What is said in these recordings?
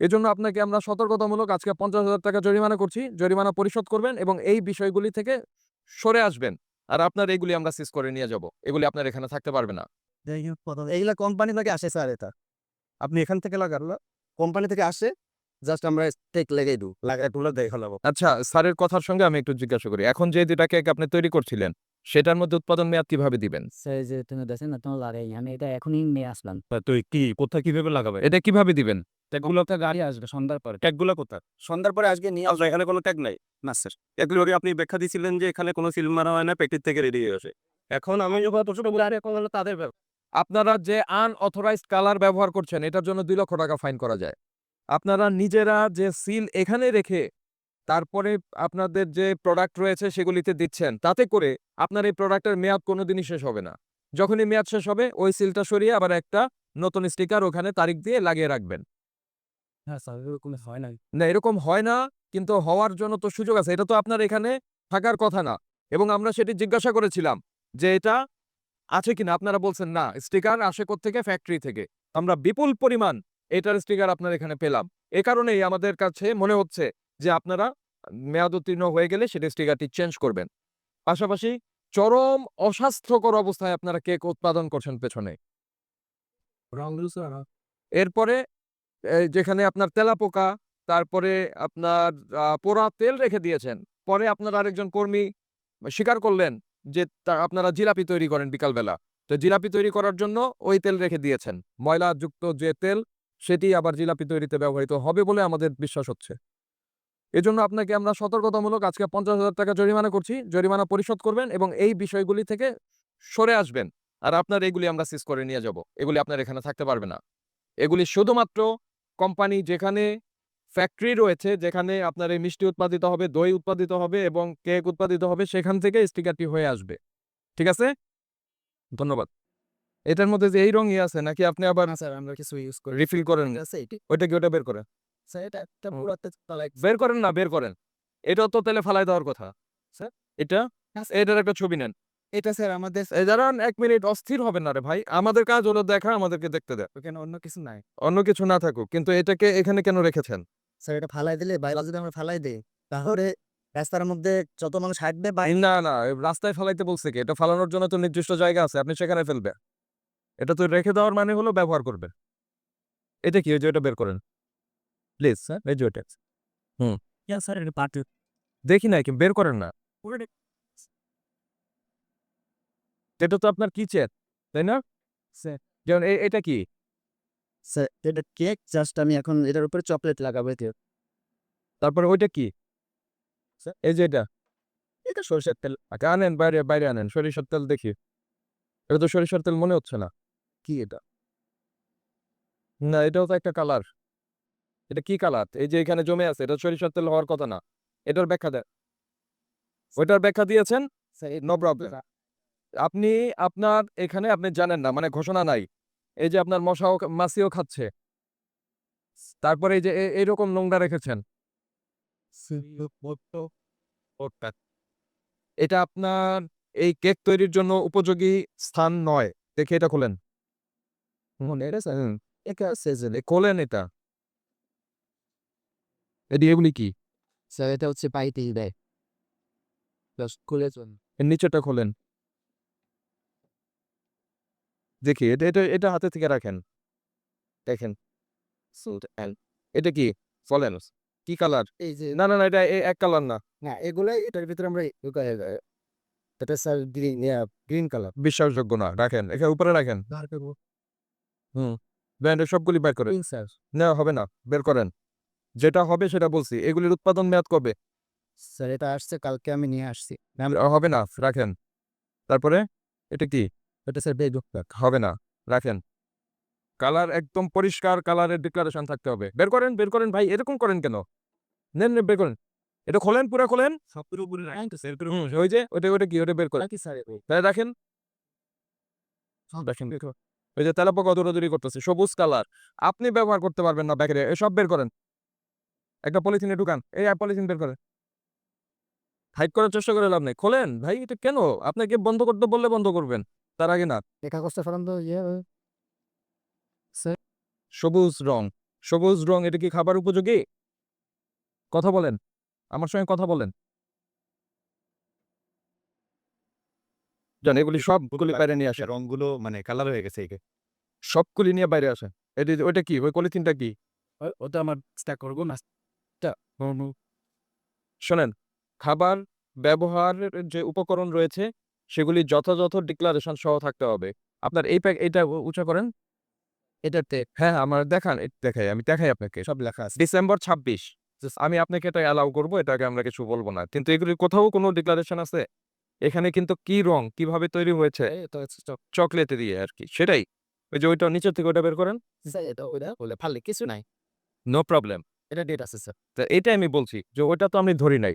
এজন্য আপনাকে আমরা সতর্কতামূলক আজকে পঞ্চাশ হাজার টাকা জরিমানা করছি। জরিমানা পরিশোধ করবেন এবং এই বিষয়গুলি থেকে সরে আসবেন। আর আপনার এগুলি আমরা সিজ করে নিয়ে যাব। এগুলি আপনার এখানে থাকতে পারবে না। এইগুলা কোম্পানি থেকে আসে স্যার এটা। আপনি এখান থেকে লাগান না? কোম্পানি থেকে আসে জাস্ট আমরা টেক লেগে দিই লাগাই তুলে দেখালাম আচ্ছা স্যারের কথার সঙ্গে আমি একটু জিজ্ঞাসা করি। এখন যে দুটা কেক আপনি তৈরি করছিলেন সেটার মধ্যে উৎপাদন মেয়াদ কীভাবে দিবেন? স্যার যে তুমি দেখেন না তোমার লাগাই আমি এটা এখনই নিয়ে আসলাম। তুই কি কোথায় কীভাবে লাগাবে এটা কীভাবে দিবেন? ট্যাগগুলো একটা গাড়ি আসবে সন্ধ্যার পরে। ট্যাগগুলো কোথায়? সন্ধ্যার পরে আজকে নিয়ে আসবে এখানে কোনো ট্যাগ নাই। না স্যার এগুলো আপনি ব্যাখ্যা দিয়েছিলেন যে এখানে কোনো সিল মারা হয় না প্যাকেট থেকে রেডি হয়ে আসে। এখন আমি যখন তো ছোট আরে এখন হলো তাদের ব্যাপার। আপনারা যে আনঅথরাইজড কালার ব্যবহার করছেন এটার জন্য দুই লক্ষ টাকা ফাইন করা যায়। আপনারা নিজেরা যে সিল এখানে রেখে তারপরে আপনাদের যে প্রোডাক্ট রয়েছে সেগুলিতে দিচ্ছেন তাতে করে আপনার এই প্রোডাক্টের মেয়াদ কোনোদিনই শেষ হবে না। যখনই মেয়াদ শেষ হবে ওই সিলটা সরিয়ে আবার একটা নতুন স্টিকার ওখানে তারিখ দিয়ে লাগিয়ে রাখবেন। হ্যাঁ স্যার এরকম হয় না না এরকম হয় না কিন্তু হওয়ার জন্য তো সুযোগ আছে। এটা তো আপনার এখানে থাকার কথা না। এবং আমরা সেটি জিজ্ঞাসা করেছিলাম যে এটা আছে কিনা? আপনারা বলছেন না স্টিকার আসে থেকে ফ্যাক্টরি থেকে। আমরা বিপুল পরিমাণ এটার স্টিকার আপনার এখানে পেলাম। এ কারণেই আমাদের কাছে মনে হচ্ছে যে আপনারা মেয়াদ উত্তীর্ণ হয়ে গেলে সেটা স্টিকারটি চেঞ্জ করবেন। পাশাপাশি চরম অস্বাস্থ্যকর অবস্থায় আপনারা কেক উৎপাদন করছেন পেছনে। এরপরে যেখানে আপনার তেলাপোকা তারপরে আপনার পোড়া তেল রেখে দিয়েছেন। পরে আপনার আরেকজন কর্মী স্বীকার করলেন যে আপনারা জিলাপি তৈরি করেন বিকালবেলা। তো জিলাপি তৈরি করার জন্য ওই তেল রেখে দিয়েছেন। ময়লাযুক্ত যে তেল সেটি আবার জিলাপি তৈরিতে ব্যবহৃত হবে বলে আমাদের বিশ্বাস হচ্ছে। এজন্য আপনাকে আমরা সতর্কতামূলক আজকে পঞ্চাশ হাজার টাকা জরিমানা করছি। জরিমানা পরিশোধ করবেন এবং এই বিষয়গুলি থেকে সরে আসবেন। আর আপনার এগুলি আমরা সিজ করে নিয়ে যাব। এগুলি আপনার এখানে থাকতে পারবে না। এগুলি শুধুমাত্র কোম্পানি যেখানে ফ্যাক্টরি রয়েছে যেখানে আপনার এই মিষ্টি উৎপাদিত হবে দই উৎপাদিত হবে এবং কেক উৎপাদিত হবে সেখান থেকে স্টিকারটি হয়ে আসবে। ঠিক আছে? ধন্যবাদ। এটার মধ্যে যে এই রঙই আছে নাকি আপনি আবার স্যার আমরা কিছু ইউজ করি। রিফিল করেন? ওইটা কি ওটা বের করেন? এটা বের করেন না বের করেন। এটাও তো তেলে ফালাই দেওয়ার কথা। স্যার? এটা? এটার একটা ছবি নেন। এটা স্যার আমাদের দাঁড়ান এক মিনিট অস্থির হবেন না রে ভাই। আমাদের কাজ হলো দেখা আমাদেরকে দেখতে দেয় অন্য কিছু নাই। অন্য কিছু না থাকুক কিন্তু এটাকে এখানে কেন রেখেছেন? স্যার এটা ফালাই দিলে বাইরে যদি আমরা ফালাই দিই তাহলে রাস্তার মধ্যে যত মানুষ হাঁটবে না না রাস্তায় ফালাইতে বলছে কি? এটা ফালানোর জন্য তো নির্দিষ্ট জায়গা আছে আপনি সেখানে ফেলবে এটা তো রেখে দেওয়ার মানে হলো ব্যবহার করবে এটা কি? ওই যে ওটা বের করেন। প্লিজ স্যার যে ওটা স্যার এটা পার্টি দেখি না কি বের করেন না। এটা তো আপনার কিচেন তাই না? স্যার। যেমন এটা কি? স্যার এটা কেক জাস্ট আমি এখন এটার উপরে চকলেট লাগাবো এতে। তারপরে ওইটা কি? এই যে এটা। এটা সরষের তেল। আচ্ছা, আনেন বাইরে বাইরে আনেন সরিষার তেল দেখি। এটা তো সরিষার তেল মনে হচ্ছে না। কি এটা? না এটাও তো একটা কালার এটা কি কালার? এই যে এখানে জমে আছে এটা সরিষার তেল হওয়ার কথা না। এটার ব্যাখ্যা দেন। ওইটার ব্যাখ্যা দিয়েছেন? No problem. আপনি আপনার এখানে আপনি জানেন না মানে ঘোষণা নাই। এই যে আপনার মশাও মাছিও খাচ্ছে। তারপরে এই যে এইরকম নোংরা রেখেছেন। এটা আপনার এই কেক তৈরির জন্য উপযোগী স্থান নয়। দেখে এটা খোলেন। খোলেন এটা। এটি এগুলি কি স্যার এটা হচ্ছে পাইতেই দেয় খুলে এর নিচেটা খোলেন দেখি এটা এটা এটা হাতে থেকে রাখেন দেখেন এটা কি বলেন কি কালার এই যে না না না এটা এক কালার না না এগুলাই এটার ভিতরে আমরা এটা স্যার গ্রিন গ্রিন কালার বিশ্বাসযোগ্য না রাখেন এখানে উপরে রাখেন করব ব্র্যান্ডের সবগুলি বের করেন স্যার না হবে না বের করেন যেটা হবে সেটা বলছি। এগুলির উৎপাদন মেয়াদ কবে? স্যার এটা আসছে কালকে আমি নিয়ে আসছি। হবে না রাখেন। তারপরে? এটা কি? এটা স্যার বেগ। হবে না রাখেন। কালার একদম পরিষ্কার কালারের ডিক্লারেশন থাকতে হবে। বের করেন বের করেন ভাই এরকম করেন কেন? নেন বের করেন। এটা খোলেন পুরো খোলেন? ওই যে ওটা ওটা কি? ওটা বের করেন। তাই রাখেন। দেখেন ওই যে তেলাপোকা দৌড়াদৌড়ি করতেছে সবুজ কালার। আপনি ব্যবহার করতে পারবেন না ব্যাগের এসব বের করেন। একটা পলিথিনে ঢুকান। এই পলিথিন বের করেন হাইড করার চেষ্টা করে লাভ নেই। খোলেন ভাই এটা কেন? আপনাকে বন্ধ করতে বললে বন্ধ করবেন। তার আগে না। এই কাগজটা ফেলান তো ইয়ে সবুজ রং। সবুজ রং এটা কি খাবার উপযোগী? কথা বলেন। আমার সঙ্গে কথা বলেন। জান এগুলি সবগুলি বাইরে নিয়ে আসেন। রংগুলো মানে কালার হয়ে গেছে সবগুলি নিয়ে বাইরে আসে এটি ওইটা কি? ওই পলিথিনটা কি? ওটা আমার স্ট্যাক করব না। শোনেন খাবার ব্যবহারের যে উপকরণ রয়েছে সেগুলি যথাযথ ডিক্লারেশন সহ থাকতে হবে। আপনার এই প্যাক এটা উঁচা করেন। এটাতে হ্যাঁ আমার দেখান দেখাই আমি দেখাই আপনাকে। সব লেখা আছে। ডিসেম্বর ছাব্বিশ আমি আপনাকে এটা অ্যালাউ করব এটাকে আমরা কিছু বলব না। কিন্তু এগুলি কোথাও কোনো ডিক্লারেশন আছে? এখানে কিন্তু কি রং কীভাবে তৈরি হয়েছে? চকলেট দিয়ে আর কি সেটাই। ওই যে ওইটা নিচের থেকে ওটা বের করেন। এটা বলে ফালে কিছু নাই। নো প্রবলেম এটা ডেট আছে স্যার তা এটাই আমি বলছি যে ওইটা তো আমি ধরি নাই।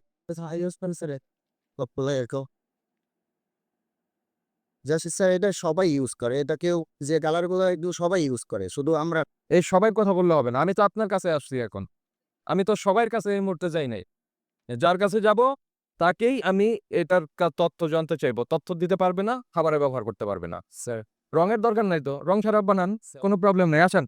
জাস্ট স্যার এটা সবাই ইউজ করে। এটা কেউ যে কালারগুলো এগুলো সবাই ইউজ করে। শুধু আমরা। এই সবাই কথা বললে হবে না। আমি তো আপনার কাছে আসছি এখন। আমি তো সবার কাছে এই মুহূর্তে যাই নাই। যার কাছে যাব তাকেই আমি এটার তথ্য জানতে চাইব। তথ্য দিতে পারবে না খাবারে ব্যবহার করতে পারবে না স্যার রঙের দরকার নাই তো। রং ছাড়া বানান কোনো প্রবলেম নেই। আসেন।